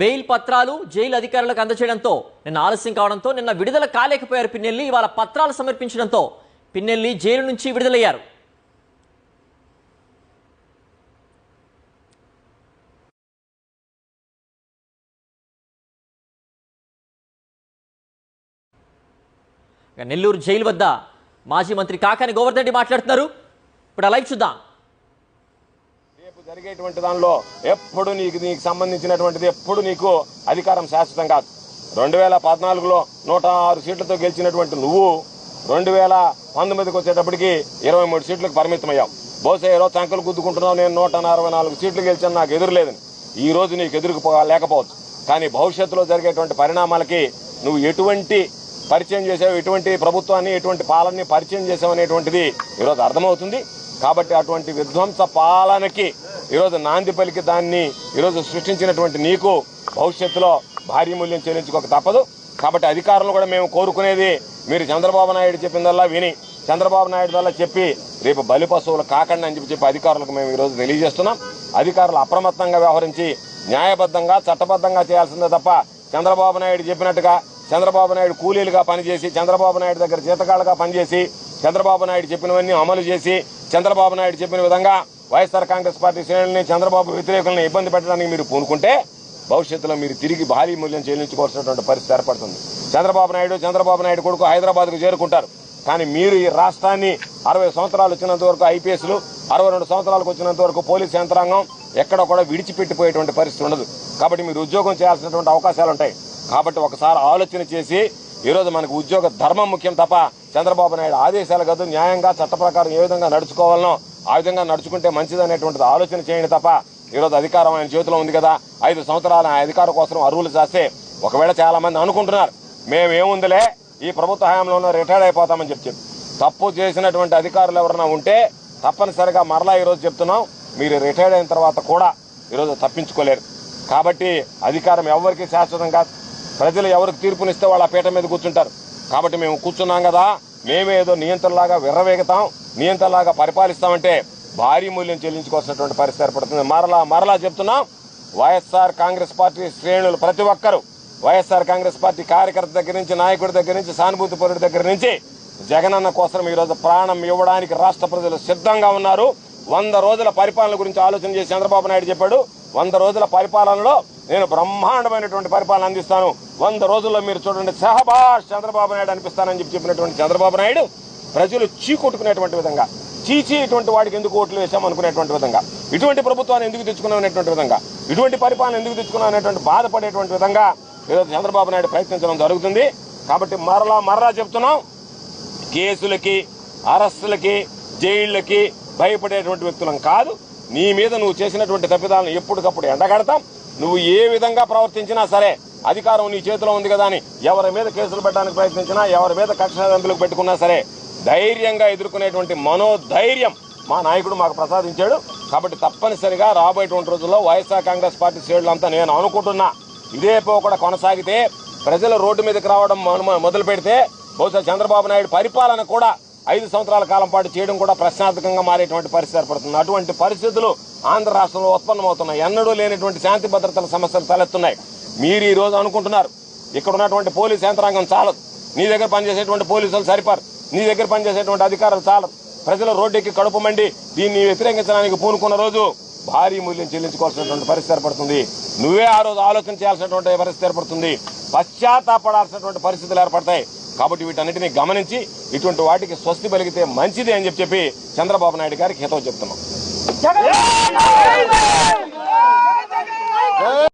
Bail పత్రాలు jail అధికారులకు అందచేయడంతో నిన్న ఆలస్యం కావడంతో నిన్న విడుదల కాలేకపోయారు పిన్నెల్లి. ఇవాళ పత్రాలు సమర్పించడంతో పిన్నెల్లి జైలు నుంచి విడుదలయ్యారు. నెల్లూరు జైలు వద్ద మాజీ మంత్రి కాకాని గోవర్ధన్ రెడ్డి మాట్లాడుతున్నారు. ఇప్పుడు ఆ లైవ్ చూద్దాం. జరిగేటువంటి దానిలో ఎప్పుడు నీకు నీకు సంబంధించినటువంటిది ఎప్పుడు నీకు అధికారం శాశ్వతం కాదు. రెండు వేల పద్నాలుగులో నూట ఆరు సీట్లతో గెలిచినటువంటి నువ్వు రెండు వేల పంతొమ్మిదికి వచ్చేటప్పటికి ఇరవై మూడు సీట్లకు పరిమితమయ్యావు. బహుశా ఈరోజు చంకలు గుద్దుకుంటున్నావు నేను నూట అరవై నాలుగు సీట్లు గెలిచాను నాకు ఎదురులేదని ఈ రోజు నీకు ఎదురుకు లేకపోవచ్చు. కానీ భవిష్యత్తులో జరిగేటువంటి పరిణామాలకి నువ్వు ఎటువంటి పరిచయం చేసావు ఎటువంటి ప్రభుత్వాన్ని ఎటువంటి పాలనని పరిచయం చేసావు అనేటువంటిది ఈరోజు అర్థమవుతుంది. కాబట్టి అటువంటి విధ్వంస పాలనకి ఈరోజు నాంది పలికి దాన్ని ఈరోజు సృష్టించినటువంటి నీకు భవిష్యత్తులో భారీ మూల్యం చెల్లించుకోక తప్పదు. కాబట్టి అధికారులు కూడా మేము కోరుకునేది మీరు చంద్రబాబు నాయుడు చెప్పిందల్లా విని చంద్రబాబు నాయుడు వల్ల చెప్పి రేపు బలి పశువులు కాకండి అని చెప్పి చెప్పి అధికారులకు మేము ఈరోజు తెలియజేస్తున్నాం. అధికారులు అప్రమత్తంగా వ్యవహరించి న్యాయబద్ధంగా చట్టబద్ధంగా చేయాల్సిందే తప్ప చంద్రబాబు నాయుడు చెప్పినట్టుగా చంద్రబాబు నాయుడు కూలీలుగా పనిచేసి చంద్రబాబు నాయుడు దగ్గర జీతకాలుగా పనిచేసి చంద్రబాబు నాయుడు చెప్పినవన్నీ అమలు చేసి చంద్రబాబు నాయుడు చెప్పిన విధంగా వైఎస్ఆర్ కాంగ్రెస్ పార్టీ శ్రేణుల్ని చంద్రబాబు వ్యతిరేకులను ఇబ్బంది పెట్టడానికి మీరు పూనుకుంటే భవిష్యత్తులో మీరు తిరిగి భారీ మూల్యం చెల్లించుకోవాల్సినటువంటి పరిస్థితి ఏర్పడుతుంది. చంద్రబాబు నాయుడు చంద్రబాబు నాయుడు కొడుకు హైదరాబాద్కు చేరుకుంటారు. కానీ మీరు ఈ రాష్ట్రాన్ని అరవై సంవత్సరాలు వచ్చినంత వరకు ఐపీఎస్లు అరవై రెండు సంవత్సరాలకు వచ్చినంత వరకు పోలీస్ యంత్రాంగం ఎక్కడ కూడా విడిచిపెట్టిపోయేటువంటి పరిస్థితి ఉండదు. కాబట్టి మీరు ఉద్యోగం చేయాల్సినటువంటి అవకాశాలు ఉంటాయి. కాబట్టి ఒకసారి ఆలోచన చేసి ఈరోజు మనకు ఉద్యోగ ధర్మం ముఖ్యం తప్ప చంద్రబాబు నాయుడు ఆదేశాలు కాదు న్యాయంగా చట్ట ఏ విధంగా నడుచుకోవాలనో ఆ విధంగా నడుచుకుంటే మంచిదనేటువంటిది ఆలోచన చేయండి తప్ప ఈరోజు అధికారం ఆయన చేతిలో ఉంది కదా. ఐదు సంవత్సరాలు ఆయన అధికారం కోసం అరువులు చేస్తే ఒకవేళ చాలామంది అనుకుంటున్నారు మేమేముందిలే ఈ ప్రభుత్వ హయాంలో రిటైర్డ్ అయిపోతామని చెప్పి చెప్పి. తప్పు చేసినటువంటి అధికారులు ఎవరైనా ఉంటే తప్పనిసరిగా మరలా ఈరోజు చెప్తున్నాం మీరు రిటైర్డ్ అయిన తర్వాత కూడా ఈరోజు తప్పించుకోలేరు. కాబట్టి అధికారం ఎవరికి శాశ్వతం కాదు. ప్రజలు ఎవరికి తీర్పునిస్తే వాళ్ళ పీట మీద కూర్చుంటారు. కాబట్టి మేము కూర్చున్నాం కదా మేమేదో నియంత్రణలాగా విర్రవేగుతాం నియంత్రణలాగా పరిపాలిస్తామంటే భారీ మూల్యం చెల్లించుకోవాల్సినటువంటి పరిస్థితి ఏర్పడుతుంది. మరలా మరలా చెప్తున్నాం వైఎస్ఆర్ కాంగ్రెస్ పార్టీ శ్రేణులు ప్రతి ఒక్కరూ వైఎస్ఆర్ కాంగ్రెస్ పార్టీ కార్యకర్త దగ్గర నుంచి నాయకుడి దగ్గర నుంచి సానుభూతి పరుడి దగ్గర నుంచి జగనన్న కోసం ఈరోజు ప్రాణం ఇవ్వడానికి రాష్ట్ర ప్రజలు సిద్ధంగా ఉన్నారు. వంద రోజుల పరిపాలన గురించి ఆలోచన చేసి చంద్రబాబు నాయుడు చెప్పాడు. వంద రోజుల పరిపాలనలో నేను బ్రహ్మాండమైనటువంటి పరిపాలన అందిస్తాను. వంద రోజుల్లో మీరు చూడండి సహబాష్ చంద్రబాబు నాయుడు అనిపిస్తానని చెప్పి చెప్పినటువంటి చంద్రబాబు నాయుడు ప్రజలు చీకొట్టుకునేటువంటి విధంగా చీచీ ఇటువంటి వాడికి ఎందుకు ఓట్లు వేసాం అనుకునేటువంటి విధంగా ఇటువంటి ప్రభుత్వాన్ని ఎందుకు తెచ్చుకున్నాం అనేటువంటి విధంగా ఇటువంటి పరిపాలన ఎందుకు తెచ్చుకున్నాం అనేటువంటి బాధపడేటువంటి విధంగా ఏదో చంద్రబాబు నాయుడు ప్రయత్నించడం జరుగుతుంది. కాబట్టి మరలా మరలా చెప్తున్నాం కేసులకి అరెస్టులకి జైళ్ళకి భయపడేటువంటి వ్యక్తులం కాదు. నీ మీద నువ్వు చేసినటువంటి తప్పిదాలను ఎప్పటికప్పుడు ఎండగడతాం. నువ్వు ఏ విధంగా ప్రవర్తించినా సరే అధికారం నీ చేతిలో ఉంది కదా అని ఎవరి మీద కేసులు పెట్టడానికి ప్రయత్నించినా ఎవరి మీద కక్ష సాధింపులకు పెట్టుకున్నా సరే ధైర్యంగా ఎదుర్కొనేటువంటి మనోధైర్యం మా నాయకుడు మాకు ప్రసాదించాడు. కాబట్టి తప్పనిసరిగా రాబోయేటువంటి రోజుల్లో వైఎస్ఆర్ కాంగ్రెస్ పార్టీ శ్రేణులంతా నేను అనుకుంటున్నా ఇదే కూడా కొనసాగితే ప్రజలు రోడ్డు మీదకి రావడం మొదలు పెడితే బహుశా చంద్రబాబు నాయుడు పరిపాలన కూడా ఐదు సంవత్సరాల కాలం పాటు చేయడం కూడా ప్రశ్నార్థకంగా మారేటువంటి పరిస్థితి ఏర్పడుతుంది. అటువంటి పరిస్థితులు ఆంధ్ర రాష్ట్రంలో ఉత్పన్నమవుతున్నాయి ఎన్నడూ లేనటువంటి శాంతి భద్రతల సమస్యలు తలెత్తున్నాయి. మీరు ఈ రోజు అనుకుంటున్నారు ఇక్కడ ఉన్నటువంటి పోలీస్ యంత్రాంగం చాలదు. నీ దగ్గర పనిచేసేటువంటి పోలీసులు సరిపారు. నీ దగ్గర పనిచేసేటువంటి అధికారులు చాలదు. ప్రజలు రోడ్డెక్కి కడుపు మండి దీన్ని వ్యతిరేకించడానికి పూనుకున్న రోజు భారీ మూల్యం చెల్లించుకోవాల్సినటువంటి పరిస్థితి ఏర్పడుతుంది. నువ్వే ఆ రోజు ఆలోచన చేయాల్సినటువంటి పరిస్థితి ఏర్పడుతుంది. పశ్చాత్తాపడాల్సినటువంటి పరిస్థితులు ఏర్పడతాయి. కాబట్టి వీటన్నిటిని గమనించి ఇటువంటి వాటికి స్వస్తి పలిగితే మంచిది అని చెప్పి చెప్పి చంద్రబాబు నాయుడు గారికి హితవు చెప్తున్నాం. やめてください!